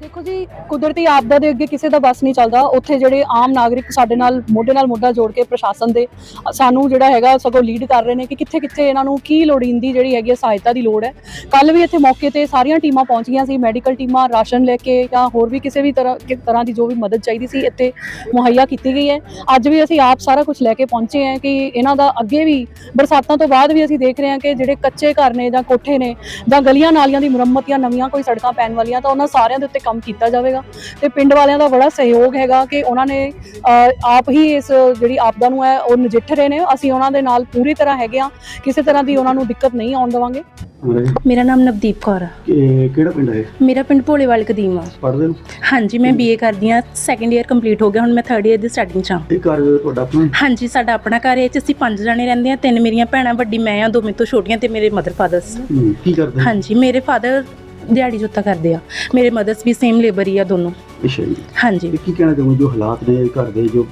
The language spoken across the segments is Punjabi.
ਦੇਖੋ ਜੀ, ਕੁਦਰਤੀ ਆਪਦਾ ਦੇ ਅੱਗੇ ਕਿਸੇ ਦਾ ਬਸ ਨਹੀਂ ਚੱਲਦਾ। ਉੱਥੇ ਜਿਹੜੇ ਆਮ ਨਾਗਰਿਕ ਸਾਡੇ ਨਾਲ, ਮੋਢੇ ਨਾਲ ਮੋਢਾ ਜੋੜ ਕੇ ਪ੍ਰਸ਼ਾਸਨ ਦੇ, ਸਾਨੂੰ ਜਿਹੜਾ ਹੈਗਾ ਸਗੋਂ ਲੀਡ ਕਰ ਰਹੇ ਨੇ ਕਿ ਕਿੱਥੇ ਕਿੱਥੇ ਇਹਨਾਂ ਨੂੰ ਕੀ ਲੋੜੀਂਦੀ ਜਿਹੜੀ ਹੈਗੀ ਹੈ ਸਹਾਇਤਾ ਦੀ ਲੋੜ ਹੈ। ਕੱਲ ਵੀ ਇੱਥੇ ਮੌਕੇ ਤੇ ਸਾਰੀਆਂ ਟੀਮਾਂ ਪਹੁੰਚ ਗਈਆਂ ਸੀ, ਮੈਡੀਕਲ ਟੀਮਾਂ, ਰਾਸ਼ਨ ਲੈ ਕੇ ਜਾਂ ਹੋਰ ਵੀ ਕਿਸੇ ਵੀ ਤਰ੍ਹਾਂ ਤਰ੍ਹਾਂ ਦੀ ਜੋ ਵੀ ਮਦਦ ਚਾਹੀਦੀ ਸੀ, ਇੱਥੇ ਮੁਹੱਈਆ ਕੀਤੀ ਗਈ ਹੈ। ਅੱਜ ਵੀ ਅਸੀਂ ਆਪ ਸਾਰਾ ਕੁਝ ਲੈ ਕੇ ਪਹੁੰਚੇ ਹਾਂ ਕਿ ਇਹਨਾਂ ਦਾ ਅੱਗੇ ਵੀ, ਬਰਸਾਤਾਂ ਤੋਂ ਬਾਅਦ ਵੀ ਅਸੀਂ ਦੇਖ ਰਹੇ ਹਾਂ ਕਿ ਜਿਹੜੇ ਕੱਚੇ ਘਰ ਨੇ ਜਾਂ ਕੋਠੇ ਨੇ ਜਾਂ ਗਲੀਆਂ ਨਾਲੀਆਂ ਦੀ ਮੁਰੰਮਤ ਜਾਂ ਨਵੀਆਂ ਕੋਈ ਸੜਕਾਂ ਪੈਣ ਵਾਲੀਆਂ, ਤਾਂ ਉਹਨਾਂ ਸਾਰਿਆਂ ਦੇ ਉੱਤੇ ਕੰਮ ਕੀਤਾ ਜਾਵੇਗਾ। ਤੇ ਪਿੰਡ ਵਾਲਿਆਂ ਦਾ ਬੜਾ ਸਹਿਯੋਗ ਹੈਗਾ ਕਿ ਉਹਨਾਂ ਨੇ ਆਪ ਹੀ ਇਸ ਜਿਹੜੀ ਆਪਦਾ ਨੂੰ ਹੈ ਉਹ ਨਜਿੱਠ ਰਹੇ ਨੇ। ਅਸੀਂ ਉਹਨਾਂ ਦੇ ਨਾਲ ਪੂਰੀ ਤਰ੍ਹਾਂ ਹੈਗੇ ਆ ਕਿਸੇ ਤਰ੍ਹਾਂ ਦੀ ਉਹਨਾਂ ਨੂੰ ਦਿੱਕਤ ਨਹੀਂ ਆਉਣ ਦੇਵਾਂਗੇ। ਹਾਂਜੀ। ਮੇਰਾ ਨਾਮ ਨਵਦੀਪ ਕੌਰ ਆ। ਕਿਹੜਾ ਪਿੰਡ ਹੈ ਮੇਰਾ ਪਿੰਡ ਭੋਲੇਵਾਲ ਕਦੀਮ ਆ। ਪੜ੍ਹਦੇ ਹੋ? ਹਾਂਜੀ ਮੈਂ ਬੀਏ ਕਰਦੀ ਆ ਸੈਕੰਡ ਇਅਰ ਕੰਪਲੀਟ ਹੋ ਗਿਆ। ਹੁਣ ਮੈਂ ਥਰਡ ਇਅਰ ਦੀ ਸਟਾਰਟਿੰਗ ਚ ਆ ਇਹ ਘਰ ਤੁਹਾਡਾ ਆਪਣਾ ਹਾਂਜੀ ਸਾਡਾ ਆਪਣਾ ਘਰ ਹੈ। 'ਚ ਅਸੀਂ ਪੰਜ ਜਣੇ ਰਹਿੰਦੇ ਆ ਤਿੰਨ ਮੇਰੀਆਂ ਭੈਣਾਂ ਵੱਡੀ ਮੈਂ ਆ ਦੋ ਮੇਰੇ ਤੋਂ ਛੋਟੀਆਂ ਤੇ ਮੇਰੇ ਮਦਰ ਫਾਦਰਸ ਹੂੰ, ਕੀ ਕਰਦੇ ਹਾਂਜੀ ਮੇਰੇ ਫਾਦਰ ਦਿਹਾੜੀ ਜੋਤਾ ਕਰਦੇ ਆ। ਮੇਰੇ ਮਦਰਸ ਵੀ ਸੇਮ ਲੇਬਰ ਹੀ ਆ ਦੋਨੋਂ। ਅੱਛਾ ਜੀ। ਹਾਂਜੀ। ਤੇ ਕੀ ਕਹਿਣਾ ਚਾਹੁੰਦੇ ਜੋ ਹਾਲਾਤ ਨੇ ਘਰ ਦੇ ਜੋ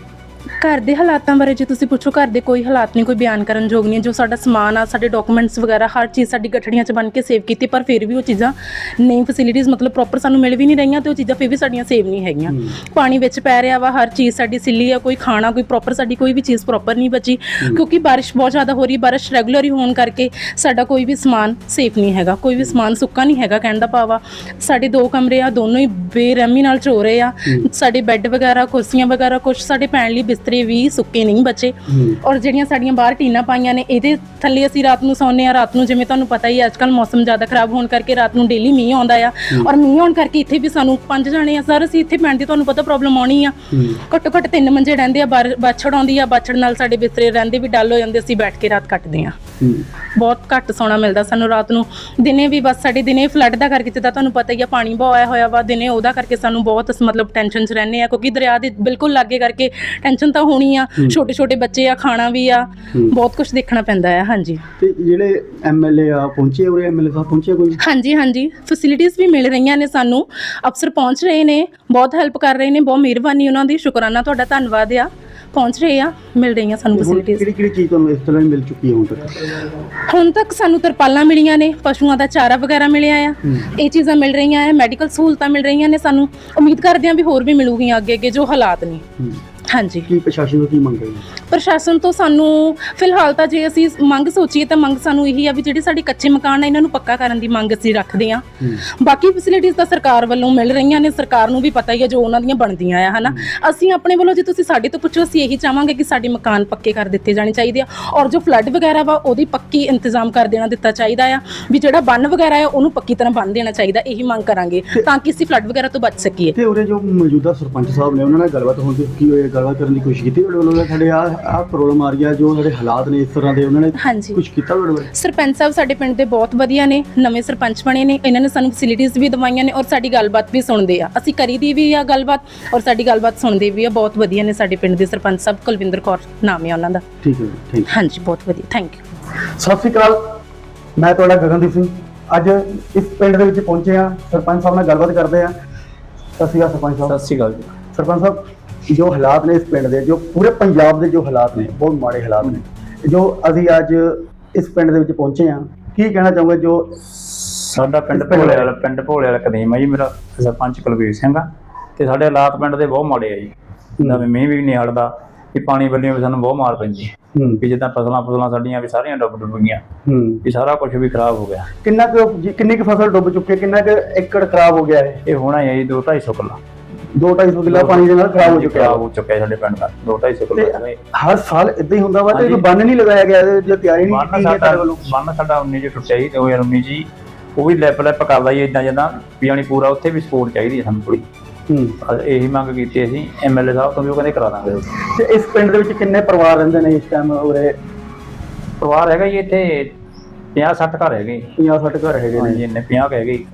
ਘਰ ਦੇ ਹਾਲਾਤਾਂ ਬਾਰੇ ਜੇ ਤੁਸੀਂ ਪੁੱਛੋ ਘਰ ਦੇ ਕੋਈ ਹਾਲਾਤ ਨਹੀਂ ਕੋਈ ਬਿਆਨ ਕਰਨ ਯੋਗ ਨਹੀਂ ਜੋ ਸਾਡਾ ਸਮਾਨ ਆ ਸਾਡੇ ਡਾਕੂਮੈਂਟਸ ਵਗੈਰਾ ਹਰ ਚੀਜ਼ ਸਾਡੀ ਗੱਠੜੀਆਂ 'ਚ ਬਣ ਕੇ ਸੇਵ ਕੀਤੀ ਪਰ ਫਿਰ ਵੀ ਉਹ ਚੀਜ਼ਾਂ ਨਹੀਂ ਫੈਸਿਲਿਟੀਆਂ ਮਤਲਬ ਪ੍ਰੋਪਰ ਸਾਨੂੰ ਮਿਲ ਵੀ ਨਹੀਂ ਰਹੀਆਂ ਤੇ ਉਹ ਚੀਜ਼ਾਂ ਫਿਰ ਵੀ ਸਾਡੀਆਂ ਸੇਵ ਨਹੀਂ ਹੈਗੀਆਂ। ਪਾਣੀ ਵਿੱਚ ਪੈ ਰਿਹਾ ਵਾ ਹਰ ਚੀਜ਼ ਸਾਡੀ ਸਿੱਲੀ ਆ ਕੋਈ ਖਾਣਾ ਕੋਈ ਪ੍ਰੋਪਰ ਸਾਡੀ ਕੋਈ ਵੀ ਚੀਜ਼ ਪ੍ਰੋਪਰ ਨਹੀਂ ਬਚੀ। ਕਿਉਂਕਿ ਬਾਰਿਸ਼ ਬਹੁਤ ਜ਼ਿਆਦਾ ਹੋ ਰਹੀ ਬਾਰਿਸ਼ ਰੈਗੂਲਰ ਹੀ ਹੋਣ ਕਰਕੇ ਸਾਡਾ ਕੋਈ ਵੀ ਸਮਾਨ ਸੇਫ ਨਹੀਂ ਹੈਗਾ ਕੋਈ ਵੀ ਸਮਾਨ ਸੁੱਕਾ ਨਹੀਂ ਹੈਗਾ ਕਹਿਣ ਦਾ ਭਾਵ ਆ। ਸਾਡੇ ਦੋ ਕਮਰੇ ਆ ਦੋਨੋਂ ਹੀ ਬੇਰਹਿਮੀ ਨਾਲ ਚੋ ਰਹੇ ਆ ਸਾਡੇ ਬੈੱਡ ਵਗੈਰਾ ਕੁਰਸੀਆਂ ਵਗੈਰਾ ਕੁਝ ਸਾਡੇ ਪੈਣ ਲਈ ਬਿਸਤਰੇ ਵੀ ਸੁੱਕੇ ਨਹੀਂ ਬਚੇ। ਔਰ ਜਿਹੜੀਆਂ ਸਾਡੀਆਂ ਬਾਹਰ ਟੀਨਾਂ ਪਾਈਆਂ ਨੇ ਇਹਦੇ ਥੱਲੇ ਅਸੀਂ ਰਾਤ ਨੂੰ ਸੌਂਦੇ ਆ ਰਾਤ ਨੂੰ ਜਿਵੇਂ ਤੁਹਾਨੂੰ ਪਤਾ ਹੀ ਅੱਜ ਕੱਲ ਮੌਸਮ ਜ਼ਿਆਦਾ ਖਰਾਬ ਹੋਣ ਕਰਕੇ ਰਾਤ ਨੂੰ ਡੇਲੀ ਮੀਂਹ ਆਉਂਦਾ ਆ। ਔਰ ਮੀਂਹ ਆਉਣ ਕਰਕੇ ਇੱਥੇ ਵੀ ਸਾਨੂੰ ਪੰਜ ਜਾਣੇ ਆ। ਸਰ ਅਸੀਂ ਇੱਥੇ ਪੈਣ ਦੀ ਤੁਹਾਨੂੰ ਪਤਾ ਪ੍ਰੋਬਲਮ ਆਉਣੀ ਆ। ਘੱਟੋ ਘੱਟ ਤਿੰਨ ਮੰਜੇ ਰਹਿੰਦੇ ਆ ਬਾਛੜ ਆਉਂਦੀ ਆ ਬਾਛੜ ਨਾਲ ਸਾਡੇ ਬਿਸਤਰੇ ਰਹਿੰਦੇ ਵੀ ਡਲ ਹੋ ਜਾਂਦੇ ਅਸੀਂ ਬੈਠ ਕੇ ਰਾਤ ਕੱਟਦੇ ਆ ਬਹੁਤ ਘੱਟ ਸੌਣਾ ਮਿਲਦਾ ਸਾਨੂੰ ਰਾਤ ਨੂੰ। ਦਿਨੇ ਵੀ ਬਸ ਸਾਡੇ ਦਿਨੇ ਫਲੱਡ ਦਾ ਕਰਕੇ ਜਿੱਦਾਂ ਤੁਹਾਨੂੰ ਪਤਾ ਹੀ ਆ ਪਾਣੀ ਬਹੁਤ ਆਇਆ ਹੋਇਆ ਵਾ। ਦਿਨੇ ਉਹਦਾ ਕਰਕੇ ਸਾਨੂੰ ਬਹੁਤ ਮਤਲਬ ਟੈਨਸ਼ਨ 'ਚ ਰਹਿੰਦੇ ਆ ਕਿਉਂਕਿ ਦਰਿਆ ਦੇ ਬਿਲਕੁਲ ਲਾਗੇ ਕਰਕੇ ਟੈਨਸ਼ਨ ਤਾਂ ਹੋਣੀ ਆ ਛੋਟੇ ਛੋਟੇ ਬੱਚੇ ਆ ਖਾਣਾ ਵੀ ਆ। ਬਹੁਤ ਕੁਝ ਦੇਖਣਾ ਪੈਂਦਾ ਆ ਹਾਂਜੀ। ਤੇ ਜਿਹੜੇ ਐਮਐਲਏ ਆ ਪਹੁੰਚੇ ਉਰੇ ਐਮਐਲਏ ਸਾਹਿਬ ਪਹੁੰਚੇ ਕੋਈ? ਹਾਂਜੀ ਹਾਂਜੀ। ਫੈਸਿਲਿਟੀਆਂ ਵੀ ਮਿਲ ਰਹੀਆਂ ਨੇ ਸਾਨੂੰ। ਅਫਸਰ ਪਹੁੰਚ ਰਹੇ ਨੇ ਬਹੁਤ ਹੈਲਪ ਕਰ ਰਹੇ ਨੇ ਬਹੁਤ ਮਿਹਰਬਾਨੀ ਉਹਨਾਂ ਦੀ ਸ਼ੁਕਰਾਨਾ ਤੁਹਾਡਾ ਧੰਨਵਾਦ ਆ। ਪਹੁੰਚ ਰਹੇ ਆ ਮਿਲ ਰਹੀਆਂ ਸਾਨੂੰ ਫੈਸਿਲਿਟੀਆਂ ਕਿਹੜੀ ਕਿਹੜੀ ਚੀਜ਼ ਤੁਹਾਨੂੰ ਇਸ ਤਰ੍ਹਾਂ ਮਿਲ ਚੁੱਕੀ ਹੈ ਹੁਣ ਤੱਕ? ਹੁਣ ਤੱਕ ਸਾਨੂੰ ਤਰਪਾਲਾਂ ਮਿਲੀਆਂ ਨੇ ਪਸ਼ੂਆਂ ਦਾ ਚਾਰਾ ਵਗੈਰਾ ਮਿਲਿਆ ਆ। ਇਹ ਚੀਜ਼ਾਂ ਮਿਲ ਰਹੀਆਂ ਆ ਮੈਡੀਕਲ ਸਹੂਲਤਾਂ ਮਿਲ ਰਹੀਆਂ ਨੇ ਸਾਨੂੰ। ਉਮੀਦ ਕਰਦੇ ਹਾਂ ਵੀ ਹੋਰ ਵੀ ਮਿਲੂਗੀਆਂ ਅੱਗੇ ਅੱਗੇ ਜੋ ਹਾਲਾਤ ਨੇ। ਹਾਂਜੀ। ਕੀ ਪ੍ਰਸ਼ਾਸਨ ਤੋਂ ਕੀ ਮੰਗ ਹੈ? ਪ੍ਰਸ਼ਾਸਨ ਤੋਂ ਸਾਨੂੰ ਫਿਲਹਾਲ ਤਾਂ ਜੇ ਅਸੀਂ ਮੰਗ ਸੋਚੀਏ ਤਾਂ ਮੰਗ ਸਾਨੂੰ ਇਹੀ ਆ ਵੀ ਜਿਹੜੇ ਸਾਡੇ ਕੱਚੇ ਮਕਾਨ ਆ ਇਹਨਾਂ ਨੂੰ ਪੱਕਾ ਕਰਨ ਦੀ ਮੰਗ ਅਸੀਂ ਰੱਖਦੇ ਆ ਬਾਕੀ ਫੈਸਿਲਿਟੀਆਂ ਤਾਂ ਸਰਕਾਰ ਵੱਲੋਂ ਮਿਲ ਰਹੀਆਂ ਨੇ ਸਰਕਾਰ ਨੂੰ ਵੀ ਪਤਾ ਹੀ ਹੈ ਜੋ ਉਹਨਾਂ ਦੀਆਂ ਬਣਦੀਆਂ ਆ ਹਨਾ। ਅਸੀਂ ਆਪਣੇ ਵੱਲੋਂ ਜੇ ਤੁਸੀਂ ਸਾਡੇ ਤੋਂ ਪੁੱਛੋ ਅਸੀਂ ਇਹੀ ਚਾਹਾਂਗੇ ਕਿ ਸਾਡੇ ਮਕਾਨ ਪੱਕੇ ਕਰ ਦਿੱਤੇ ਜਾਣੇ ਚਾਹੀਦੇ ਆ ਔਰ ਜੋ ਫਲੱਡ ਵਗੈਰਾ ਵਾ ਉਹਦੀ ਪੱਕੀ ਇੰਤਜ਼ਾਮ ਕਰ ਦੇਣਾ ਦਿੱਤਾ ਚਾਹੀਦਾ ਆ। ਵੀ ਜਿਹੜਾ ਬੰਨ ਵਗੈਰਾ ਆ ਉਹਨੂੰ ਪੱਕੀ ਤਰ੍ਹਾਂ ਬੰਨ ਦੇਣਾ ਚਾਹੀਦਾ ਇਹੀ ਮੰਗ ਕਰਾਂਗੇ ਤਾਂ ਕਿ ਅਸੀਂ ਫਲੱਡ ਵਗੈਰਾ ਤੋਂ ਬਚ ਸਕੀਏ। ਤੇ ਉਰੇ ਜੋ ਮੌਜੂਦਾ ਸਰਪੰਚ ਸਾਹਿਬ ਨੇ ਉਹਨਾਂ ਨਾਲ ਗੱਲਬਾਤ ਹੋਣ ਦੀ ਕੀ ਹੋਏ ਗੱਲਬਾਤ ਕਰਨ ਦੀ ਕੋਸ਼ਿਸ਼ ਕੀਤੀ ਤੁਹਾਡੇ ਵੱਲੋਂ ਸਾਡੇ ਆ ਆ ਪ੍ਰੋਬਲਮ ਆ ਰਹੀ ਆ ਜੋ ਸਾਡੇ ਹਾਲਾਤ ਨੇ ਇਸ ਤਰ੍ਹਾਂ ਦੇ ਉਹਨਾਂ ਨੇ ਹਾਂਜੀ। ਕੁਝ ਕੀਤਾ ਤੁਹਾਡੇ ਵੱਲੋਂ ਸਰਪੰਚ ਸਾਹਿਬ ਸਾਡੇ ਪਿੰਡ ਦੇ ਬਹੁਤ ਵਧੀਆ ਨੇ ਨਵੇਂ ਸਰਪੰਚ ਬਣੇ ਨੇ ਇਹਨਾਂ ਨੇ ਸਾਨੂੰ ਫੈਸਿਲਿਟੀਆਂ ਵੀ ਦਵਾਈਆਂ ਨੇ ਔਰ ਸਾਡੀ ਗੱਲਬਾਤ ਵੀ ਸੁਣਦੇ ਆ। ਅਸੀਂ ਕਰੀਦੀ ਵੀ ਆ ਗੱਲਬਾਤ ਔਰ ਸਾਡੀ ਗੱਲਬਾਤ ਸੁਣਦੇ ਵੀ ਆ ਬਹੁਤ ਵਧੀਆ ਨੇ ਸਾਡੇ ਪਿੰਡ ਦੇ ਸਰਪੰਚ ਸਾਹਿਬ ਕੁਲਵਿੰਦਰ ਕੌਰ ਨਾਮ ਹੈ ਉਹਨਾਂ ਦਾ। ਠੀਕ ਹੈ ਥੈਂਕ ਯੂ ਹਾਂਜੀ ਬਹੁਤ ਵਧੀਆ ਥੈਂਕ ਯੂ ਸਤਿ ਸ਼੍ਰੀ ਅਕਾਲ ਮੈਂ ਤੁਹਾਡਾ ਗਗਨਦੀਪ ਸਿੰਘ। ਅੱਜ ਇਸ ਪਿੰਡ ਦੇ ਵਿੱਚ ਪਹੁੰਚੇ ਆ ਸਰਪੰਚ ਸਾਹਿਬ ਨਾਲ ਗੱਲਬਾਤ ਕਰਦੇ ਆ ਸਤਿ ਸ਼੍ਰੀ ਅਕਾਲ ਸਰਪੰਚ ਸਾਹਿਬ। ਸਤਿ ਸ਼੍ਰੀ ਅਕਾਲ ਜੀ। ਸਰਪੰਚ ਸਾਹਿਬ ਜੋ ਹਾਲਾਤ ਨੇ ਇਸ ਪਿੰਡ ਦੇ ਜੋ ਪੂਰੇ ਪੰਜਾਬ ਦੇ ਜੋ ਹਾਲਾਤ ਨੇ ਬਹੁਤ ਮਾੜੇ ਹਾਲਾਤ ਨੇ। ਜੋ ਅਸੀਂ ਅੱਜ ਇਸ ਪਿੰਡ ਦੇ ਵਿੱਚ ਪਹੁੰਚੇ ਆ ਕੀ ਕਹਿਣਾ ਚਾਹੋਗੇ ਜੋ ਸਾਡਾ ਪਿੰਡ ਭੋਲੇ। ਵਾਲਾ ਪਿੰਡ ਭੋਲੇ ਵਾਲਾ ਕਦੀਮ ਆ ਜੀ ਮੇਰਾ ਸਰਪੰਚ ਕੁਲਵੀਰ ਸਿੰਘ ਆ। ਤੇ ਸਾਡੇ ਹਾਲਾਤ ਪਿੰਡ ਦੇ ਬਹੁਤ ਮਾੜੇ ਆ ਜੀ। ਜਿੱਦਾਂ ਵੀ ਮੀਂਹ ਵੀ ਨਹੀਂ ਹਟਦਾ ਕਿ ਪਾਣੀ ਵੱਲੋਂ ਵੀ ਸਾਨੂੰ ਬਹੁਤ ਮਾਰ ਪੈਂਦੀ ਕਿ ਜਿੱਦਾਂ ਫਸਲਾਂ ਫਸਲਾਂ ਸਾਡੀਆਂ ਵੀ ਸਾਰੀਆਂ ਡੁੱਬ ਡੁੱਬ ਗਈਆਂ। ਵੀ ਸਾਰਾ ਕੁਝ ਵੀ ਖਰਾਬ ਹੋ ਗਿਆ। ਕਿੰਨਾ ਕੁ ਕਿੰਨੀ ਕੁ ਫਸਲ ਡੁੱਬ ਚੁੱਕੀ ਕਿੰਨਾ ਕੁ ਏਕੜ ਖਰਾਬ ਹੋ ਗਿਆ ਹੈ ਇਹ ਹੋਣਾ ਹੀ ਹੈ ਜੀ 2 250 ਕਿੱਲਾ। 2-250 ਕਿੱਲਾ ਪਾਣੀ ਦੇ ਨਾਲ ਖਰਾਬ ਹੋ ਚੁੱਕਿਆ। ਹੈ ਹੋ ਚੁੱਕਿਆ ਸਾਡੇ ਪਿੰਡ ਦਾ 2 250 ਕਿੱਲਾ ਤੇ ਜੀ। ਹਰ ਸਾਲ ਇਦਾਂ ਹੀ ਹੁੰਦਾ ਵਾ ਤੇ। ਕੋਈ ਬੰਨ ਨਹੀਂ ਲਗਾਇਆ ਗਿਆ ਜੋ ਤਿਆਰੀ ਨਹੀਂ ਕੀਤੀ ਗਈ ਤੁਹਾਡੇ ਵੱਲੋਂ। ਬੰਨ ਸਾਡਾ 19 ਚ ਟੁੱਟਿਆ ਜੀ ਤੇ ਉਹ 19 ਜੀ ਉਹ ਵੀ ਲੈਪ ਲੈਪ ਕਰਦਾ ਜੀ ਇਦਾਂ ਜਿੱਦਾਂ ਵੀ ਜਾਣੀ ਪੂਰਾ ਉੱਥੇ ਵੀ ਸਪੋਰਟ ਚਾਹੀਦੀ ਹੈ ਸਾਨੂੰ ਥੋੜੀ ਹੂੰ। ਇਹੀ ਮੰਗ ਕੀਤੀ ਅਸੀਂ ਐਮਐਲਏ ਸਾਹਿਬ ਤੋਂ ਵੀ ਉਹ ਕਹਿੰਦੇ ਕਰਾ ਦਾਂਗੇ। ਤੇ ਇਸ ਪਿੰਡ ਦੇ ਵਿੱਚ ਕਿੰਨੇ ਪਰਿਵਾਰ ਰਹਿੰਦੇ ਨੇ ਇਸ ਟਾਈਮ ਉਰੇ? ਪਰਿਵਾਰ ਹੈਗਾ ਜੀ ਇੱਥੇ 50 60 ਘਰ ਹੈਗੇ। 50 60 ਘਰ ਹੈਗੇ ਨੇ। ਇੰਨੇ 50 ਕੁ ਹੈਗੇ। ਜੀ।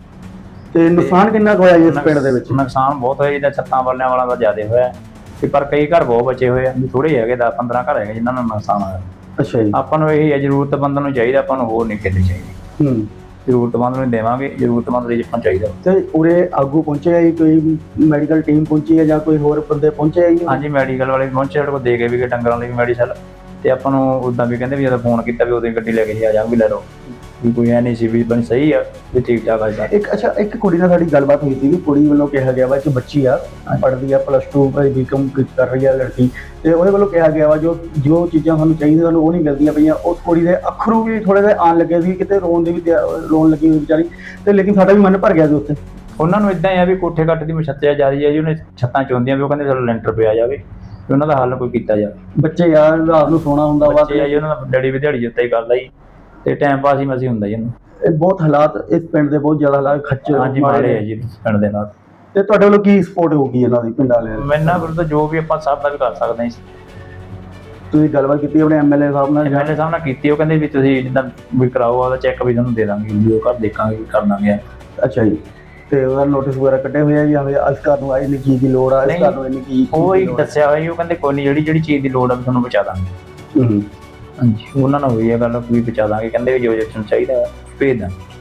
ਤੇ ਨੁਕਸਾਨ ਕਿੰਨਾ ਕੁ ਹੋਇਆ ਜੀ ਇਸ ਪਿੰਡ ਦੇ ਵਿੱਚ? ਨੁਕਸਾਨ ਬਹੁਤ ਹੋਇਆ ਜਿਹਦਾ ਛੱਤਾਂ ਵਾਲਿਆਂ ਵਾਲਾ ਦਾ ਜ਼ਿਆਦਾ ਹੋਇਆ ਤੇ ਪਰ ਕਈ ਘਰ ਬਹੁਤ ਬਚੇ ਹੋਏ ਆ ਥੋੜੇ ਹੈਗੇ 10 15 ਘਰ ਹੈਗੇ ਜਿਨ੍ਹਾਂ ਨੂੰ ਨੁਕਸਾਨ ਹੋਇਆ। ਅੱਛਾ ਜੀ। ਆਪਾਂ ਨੂੰ ਇਹੀ ਹੈ ਜ਼ਰੂਰਤਮੰਦ ਨੂੰ ਚਾਹੀਦਾ ਆਪਾਂ ਨੂੰ ਹੋਰ ਨਹੀਂ ਕਿਤੇ ਚਾਹੀਦੀ। ਹੂੰ। ਜ਼ਰੂਰਤਮੰਦ ਨੂੰ ਦੇਵਾਂਗੇ ਜ਼ਰੂਰਤਮੰਦ ਲਈ ਆਪਾਂ ਚਾਹੀਦਾ। ਤੇ ਉਰੇ ਆਗੂ ਪਹੁੰਚੇ ਆ ਜੀ ਕੋਈ ਮੈਡੀਕਲ ਟੀਮ ਪਹੁੰਚੀ ਹੈ ਜਾਂ ਕੋਈ ਹੋਰ ਬੰਦੇ ਪਹੁੰਚੇ ਆ ਜੀ? ਹਾਂਜੀ ਮੈਡੀਕਲ ਵਾਲੇ ਪਹੁੰਚੇ ਸਾਡੇ ਕੋਲ ਦੇ ਕੇ ਵੀ ਗਏ ਡੰਗਰਾਂ ਲਈ ਵੀ ਮੈਡੀਸਨ ਤੇ ਆਪਾਂ ਨੂੰ ਉਦਾਂ ਵੀ ਕਹਿੰਦੇ ਵੀ ਜਦੋਂ ਫੋਨ ਕੀਤਾ ਵੀ ਹੀ ਗੱਡੀ ਲੈ ਕੇ ਜੀ ਆ ਜਾ ਵੀ ਲੈ ਲਓ। ਵੀ ਕੋਈ ਐ ਨਹੀਂ ਸੀ ਵੀ ਬਣ ਸਹੀ ਆ ਵੀ ਠੀਕ ਠਾਕ ਆ ਸਾਰੇ। ਇੱਕ ਅੱਛਾ ਇੱਕ ਕੁੜੀ ਨਾਲ ਸਾਡੀ ਗੱਲਬਾਤ ਹੋਈ ਸੀ ਕਿ ਕੁੜੀ ਵੱਲੋਂ ਕਿਹਾ ਗਿਆ ਵਾ ਕਿ ਬੱਚੀ ਆ ਪੜ੍ਹਦੀ ਆ ਪਲੱਸ 2 ਬੀਕਮ ਕਰ ਰਹੀ ਆ ਲੜਕੀ। ਤੇ ਉਹਦੇ ਵੱਲੋਂ ਕਿਹਾ ਗਿਆ ਵਾ ਜੋ ਜੋ ਚੀਜ਼ਾਂ ਸਾਨੂੰ ਚਾਹੀਦੀਆਂ ਸਾਨੂੰ ਉਹ ਨਹੀਂ ਮਿਲਦੀਆਂ ਪਈਆਂ। ਉਸ ਕੁੜੀ ਦੇ ਅੱਖਰੂ ਵੀ ਥੋੜੇ ਜਿਹੇ ਆਣ ਲੱਗੇ ਸੀ ਕਿਤੇ ਰੋਣ ਦੀ ਵੀ ਰੋਣ ਲੱਗੀ ਹੋਈ ਵਿਚਾਰੀ। ਤੇ ਲੇਕਿਨ ਸਾਡਾ ਵੀ ਮਨ ਭਰ ਗਿਆ ਸੀ ਉੱਥੇ। ਉਹਨਾਂ ਨੂੰ ਇਦਾਂ ਆ ਵੀ ਕੋਠੇ ਕੱਟ ਦੀ ਮਛੱਤਿਆ ਜਾ ਰਹੀ ਹੈ ਜੀ ਉਹਨੇ ਛੱਤਾਂ ਚੋਂਦੀਆਂ ਵੀ ਉਹ ਕਹਿੰਦੇ ਸਾਡਾ ਲੈਂਟਰ ਪਿਆ ਜਾਵੇ ਵੀ ਉਹਨਾਂ ਦਾ ਹੱਲ ਕੋਈ ਕੀਤਾ ਜਾਵੇ। ਬੱਚੇ ਯਾਰ ਰਾਤ ਨੂੰ ਸੋਣਾ ਹੁੰਦਾ ਵਾ। ਬੱਚੇ ਆ ਜੀ ਉਹਨਾਂ ਦਾ ਡੈਡੀ ਵੀ ਦਿਹਾੜੀ ਜਿੱਤੇ ਕਰਦਾ ਜੀ। ਤੇ ਟਾਈਮ ਪਾਸ ਹੀ ਮਸੀ ਹੁੰਦਾ ਜੀ ਇਹ ਬਹੁਤ ਹਾਲਾਤ ਇਸ ਪਿੰਡ ਦੇ ਬਹੁਤ ਜ਼ਿਆਦਾ ਹਾਲਾਤ ਖੱਚਰ ਹਾਂਜੀ ਮਾਰੇ ਜੀ ਪਿੰਡ ਦੇ ਨਾਲ। ਤੇ ਤੁਹਾਡੇ ਵੱਲੋਂ ਕੀ ਸਪੋਰਟ ਹੋਊਗੀ ਇਹਨਾਂ ਦੀ ਪਿੰਡ ਵਾਲਿਆਂ ਦੀ? ਮੈਨਾਂ ਵਿਰੁੱਧ ਜੋ ਵੀ ਆਪਾਂ ਸਭ ਕਰ ਸਕਦੇ ਹਾਂ ਤੁਸੀਂ ਗੱਲਬਾਤ ਕੀਤੀ ਆਪਣੇ ਐਮਐਲਏ ਸਾਹਿਬ ਨਾਲ? ਜਾਂ ਐਮਐਲਏ ਸਾਹਿਬ ਨਾਲ ਕੀਤੀ ਉਹ ਕਹਿੰਦੇ ਵੀ ਤੁਸੀਂ ਜਿੱਦਾਂ ਵੀ ਕਰਾਓ ਉਹਦਾ ਚੈੱਕ ਵੀ ਤੁਹਾਨੂੰ ਦੇ ਦਾਂਗੇ ਵੀ ਉਹ ਘਰ ਦੇਖਾਂਗੇ ਵੀ ਕਰ ਦਾਂਗੇ ਅੱਛਾ ਜੀ ਤੇ ਉਹਦਾ ਨੋਟਿਸ ਵਗੈਰਾ ਕੱਢੇ ਹੋਏ ਆ ਜਾਂ ਫਿਰ ਇਸ ਘਰ ਨੂੰ ਆਈ ਕੀ ਦੀ ਲੋੜ ਆ ਇਸ ਨਹੀਂ, ਘਰ ਨੂੰ ਇੰਨੀ ਕੀ ਉਹ ਹੀ ਦੱਸਿਆ ਹੋਇਆ ਜੀ ਉਹ ਕਹਿੰਦੇ ਕੋਈ ਨਹੀਂ ਜਿਹੜੀ ਜਿਹੜੀ ਚੀਜ਼ ਦੀ ਲੋੜ ਆ ਵੀ ਤੁਹਾਨੂੰ ਪਹੁੰਚਾ ਦਾਂਗੇ। ਹੂੰ। ਹਾਂਜੀ। ਉਹਨਾਂ ਨਾਲ ਹੋਈ ਹੈ ਗੱਲ ਵੀ ਪਹੁੰਚਾ ਦਾਂਗੇ ਕਹਿੰਦੇ ਵੀ ਜੋ ਚਾਹੀਦਾ ਹੈ, ਭੇਜ ਦਾਂਗੇ।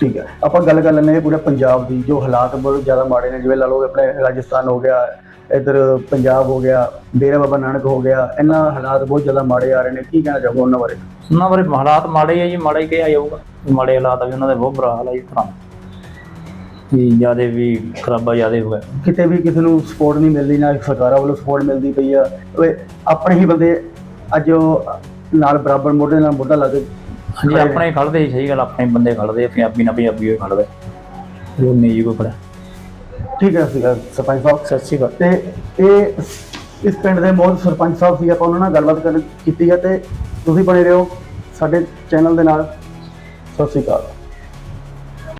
ਠੀਕ ਹੈ। ਆਪਾਂ ਗੱਲ ਕਰ ਲੈਂਦੇ ਹਾਂ ਪੂਰੇ ਪੰਜਾਬ ਦੀ ਜੋ ਹਾਲਾਤ ਬਹੁਤ ਜ਼ਿਆਦਾ ਮਾੜੇ ਨੇ ਜਿਵੇਂ ਲਾ ਲਓ ਆਪਣੇ ਰਾਜਸਥਾਨ ਹੋ ਗਿਆ ਇਧਰ ਪੰਜਾਬ ਹੋ ਗਿਆ ਡੇਰਾ ਬਾਬਾ ਨਾਨਕ ਹੋ ਗਿਆ ਇਹਨਾਂ ਹਾਲਾਤ ਬਹੁਤ ਜ਼ਿਆਦਾ ਮਾੜੇ ਆ ਰਹੇ ਨੇ ਕੀ ਕਹਿਣਾ ਚਾਹੋਗੇ ਉਹਨਾਂ ਬਾਰੇ? ਉਹਨਾਂ ਬਾਰੇ ਹਾਲਾਤ ਮਾੜੇ ਆ ਜੀ ਮਾੜਾ ਹੀ ਕਿਹਾ ਜਾਊਗਾ। ਵੀ ਮਾੜੇ ਹਾਲਾਤ ਆ ਵੀ ਉਹਨਾਂ ਦੇ ਬਹੁਤ ਬੁਰਾ ਹਾਲ ਆ ਜੀ ਤਰ੍ਹਾਂ। ਵੀ ਜਿਆਦੇ ਵੀ ਖਰਾਬਾ ਜਿਆਦੇ ਹੋ ਗਿਆ। ਕਿਤੇ ਵੀ ਕਿਸੇ ਨੂੰ ਸਪੋਰਟ ਨਹੀਂ ਮਿਲਦੀ ਨਾ ਸਰਕਾਰਾਂ ਵੱਲੋਂ ਸਪੋਰਟ ਮਿਲਦੀ ਪਈ ਆ। ਓਏ ਆਪਣੇ ਹੀ ਬੰਦੇ ਅੱਜ ਉਹ ਨਾਲ ਬਰਾਬਰ ਮੋਢੇ ਨਾਲ ਮੋਢਾ ਲਾ ਕੇ ਹਾਂਜੀ ਆਪਣੇ ਹੀ। ਖੜਦੇ ਸੀ ਸਹੀ ਗੱਲ ਆਪਣੇ ਬੰਦੇ ਖੜਦੇ ਪੰਜਾਬੀ ਨਾਲ ਪੰਜਾਬੀ ਹੋਈ ਖੜਦੇ ਉਹ ਨਹੀਂ ਜੀ ਕੋਈ ਖੜਾ ਠੀਕ ਹੈ ਸੀਗਾ ਸਰਪੰਚ ਸਾਹਿਬ। ਸਤਿ ਸ਼੍ਰੀ ਅਕਾਲ। ਤੇ ਇਹ ਇਸ ਪਿੰਡ ਦੇ ਮੋਹਨ ਸਰਪੰਚ ਸਾਹਿਬ ਸੀ ਆਪਾਂ ਉਹਨਾਂ ਨਾਲ ਗੱਲਬਾਤ ਕਰ ਕੀਤੀ ਹੈ ਤੇ ਤੁਸੀਂ ਬਣੇ ਰਹੋ ਸਾਡੇ ਚੈਨਲ ਦੇ ਨਾਲ। ਸਤਿ ਸ਼੍ਰੀ ਅਕਾਲ।